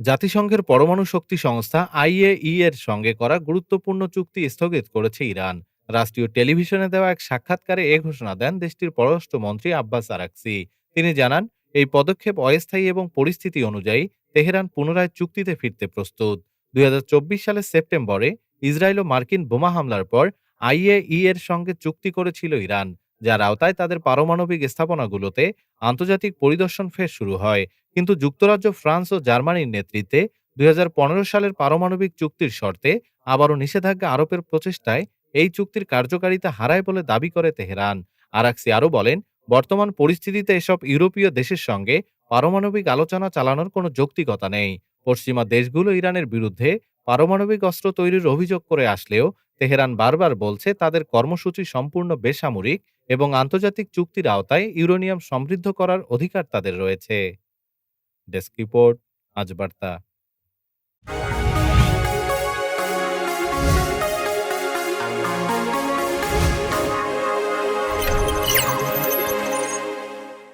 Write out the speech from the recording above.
জাতিসংঘের পরমাণু শক্তি সংস্থা আইএই এর সঙ্গে করা গুরুত্বপূর্ণ চুক্তি স্থগিত করেছে ইরান। রাষ্ট্রীয় টেলিভিশনে দেওয়া এক সাক্ষাৎকারে এ ঘোষণা দেন দেশটির পররাষ্ট্রমন্ত্রী আব্বাস আরাকসি। তিনি জানান, এই পদক্ষেপ অস্থায়ী এবং পরিস্থিতি অনুযায়ী তেহরান পুনরায় চুক্তিতে ফিরতে প্রস্তুত। দুই হাজার চব্বিশ সালের সেপ্টেম্বরে ইসরায়েল ও মার্কিন বোমা হামলার পর আইএই এর সঙ্গে চুক্তি করেছিল ইরান, যার আওতায় তাদের পারমাণবিক স্থাপনাগুলোতে আন্তর্জাতিক পরিদর্শন ফের শুরু হয়। কিন্তু যুক্তরাজ্য, ফ্রান্স ও জার্মানির নেতৃত্বে দুই হাজার পনেরো সালের পারমাণবিক চুক্তির শর্তে আবারও নিষেধাজ্ঞা আরোপের প্রচেষ্টায় এই চুক্তির কার্যকারিতা হারায় বলে দাবি করে তেহরান। আরাকসি আরও বলেন, বর্তমান পরিস্থিতিতে এসব ইউরোপীয় দেশের সঙ্গে পারমাণবিক আলোচনা চালানোর কোনো যৌক্তিকতা নেই। পশ্চিমা দেশগুলো ইরানের বিরুদ্ধে পারমাণবিক অস্ত্র তৈরির অভিযোগ করে আসলেও তেহরান বারবার বলছে তাদের কর্মসূচি সম্পূর্ণ বেসামরিক এবং আন্তর্জাতিক চুক্তির আওতায় ইউরেনিয়াম সমৃদ্ধ করার অধিকার তাদের রয়েছে। डेस्क रिपोर्ट आज बढ़ता।